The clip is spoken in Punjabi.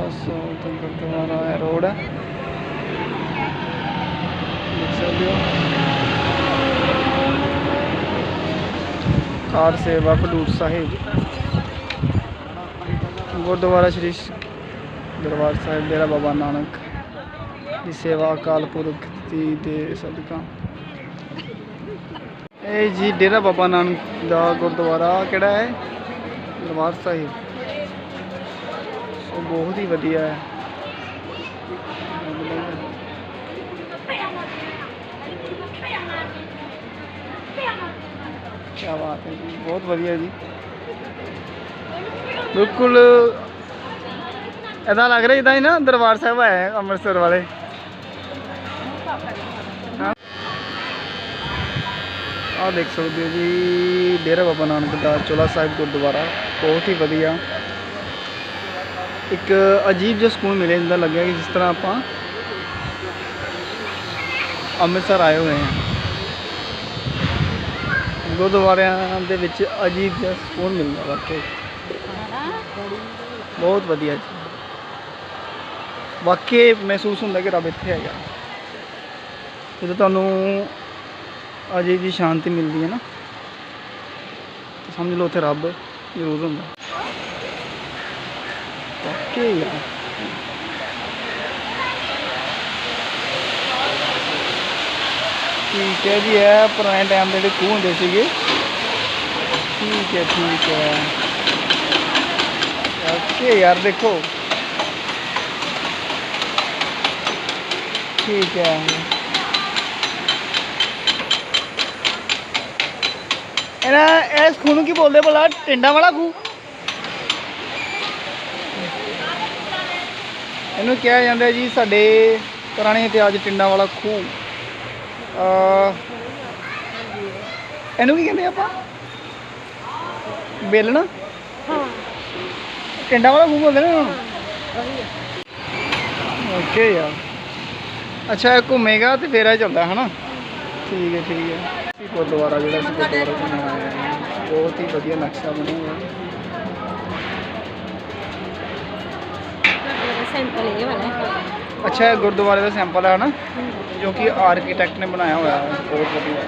ਬਸ ਸਾਊਥ ਗੁਰਦੁਆਰਾ ਹੈ ਰੋਡ ਹੈ ਦੇਖ ਸਕਦੇ ਹੋ ਕਾਰ ਸੇਵਾ ਖਡੂਰ ਸਾਹਿਬ ਗੁਰਦੁਆਰਾ ਸ਼੍ਰੀ ਦਰਬਾਰ ਸਾਹਿਬ ਡੇਰਾ ਬਾਬਾ ਨਾਨਕ ਦੀ ਸੇਵਾ ਅਕਾਲ ਪੁਰਖ ਦੀ ਦੇ ਸਦਕਾ ਇਹ ਜੀ ਡੇਰਾ ਬਾਬਾ ਨਾਨਕ ਦਾ ਗੁਰਦੁਆਰਾ ਕਿਹੜਾ ਹੈ ਦਰਬਾਰ ਸਾਹਿਬ ਉਹ ਬਹੁਤ ਹੀ ਵਧੀਆ ਹੈ। ਕੀ ਬਾਤ ਹੈ ਜੀ, ਬਹੁਤ ਵਧੀਆ ਜੀ। ਬਿਲਕੁਲ ਇਦਾਂ ਲੱਗ ਰਿਹਾ ਜਿੱਦਾਂ ਹੀ ਨਾ ਦਰਬਾਰ ਸਾਹਿਬ ਆਏ ਅੰਮ੍ਰਿਤਸਰ ਵਾਲੇ। ਆਹ ਦੇਖ ਸਕਦੇ ਹੋ ਜੀ, ਡੇਰਾ ਬਾਬਾ ਨਾਨਕ ਦਾ ਚੋਲਾ ਸਾਹਿਬ ਗੁਰਦੁਆਰਾ, ਬਹੁਤ ਹੀ ਵਧੀਆ। ਇੱਕ ਅਜੀਬ ਜਿਹਾ ਸਕੂਨ ਮਿਲਿਆ, ਜਿੱਦਾਂ ਲੱਗਿਆ ਕਿ ਜਿਸ ਤਰ੍ਹਾਂ ਆਪਾਂ ਅੰਮ੍ਰਿਤਸਰ ਆਏ ਹੋਏ ਹਾਂ। ਗੁਰਦੁਆਰਿਆਂ ਦੇ ਵਿੱਚ ਅਜੀਬ ਜਿਹਾ ਸਕੂਨ ਮਿਲਦਾ ਵਾਕਈ। ਬਹੁਤ ਵਧੀਆ ਜੀ। ਵਾਕਈ ਮਹਿਸੂਸ ਹੁੰਦਾ ਕਿ ਰੱਬ ਇੱਥੇ ਹੈਗਾ। ਜਦੋਂ ਤੁਹਾਨੂੰ ਅਜੀਬ ਜੀ ਸ਼ਾਂਤੀ ਮਿਲਦੀ ਹੈ ਨਾ ਸਮਝ ਲਓ ਉੱਥੇ ਰੱਬ ਜ਼ਰੂਰ ਹੁੰਦਾ। ਵਾਕਈ ਠੀਕ ਹੈ ਜੀ, ਇਹ ਪੁਰਾਣੇ ਟਾਈਮ ਦੇ ਜਿਹੜੇ ਖੂਹ ਹੁੰਦੇ ਸੀਗੇ। ਠੀਕ ਹੈ ਠੀਕ ਹੈ। ਓਕੇ ਯਾਰ, ਦੇਖੋ। ਠੀਕ ਹੈ। ਇਹਨਾਂ, ਇਸ ਖੂਹ ਨੂੰ ਕੀ ਬੋਲਦੇ ਭਲਾ? ਟਿੰਡਾ ਵਾਲਾ ਖੂਹ? ਇਹਨੂੰ ਕਿਹਾ ਜਾਂਦਾ ਜੀ ਸਾਡੇ ਪੁਰਾਣੇ ਇਤਿਹਾਸ ਟਿੰਡਾ ਵਾਲਾ ਖੂਹ। ਅਹ ਇਹਨੂੰ ਕੀ ਕਹਿੰਦੇ ਆਪਾਂ? ਬੇਲਣਾ? ਹਾਂ। ਟਿੰਡਾ ਵਾਲਾ ਖੂਹ ਬੋਲਦੇ ਨੇ ਓਕੇ ਯਾਰ। ਅੱਛਾ ਇਹ ਘੁੰਮੇਗਾ ਤੇ ਫੇਰ ਇਹ ਚੱਲਦਾ ਹਨਾ? ਠੀਕ ਹੈ ਠੀਕ ਹੈ। ਇਹ ਗੁਰਦੁਆਰਾ ਜਿਹੜਾ ਸੀ ਗੁਰਦੁਆਰਾ ਬਣਾਇਆ ਬਹੁਤ ਹੀ ਵਧੀਆ ਨਕਸ਼ਾ ਬਣਿਆ ਹੋਇਆ। ਸੈਂਪਲ ਇਹ ਵਾਲਾ ਹੈ। ਅੱਛਾ, ਇਹ ਗੁਰਦੁਆਰੇ ਦਾ ਸੈਂਪਲ ਹੈ ਨਾ ਜੋ ਕਿ ਆਰਕੀਟੈਕਟ ਨੇ ਬਣਾਇਆ ਹੋਇਆ ਹੈ, ਬਹੁਤ ਵਧੀਆ।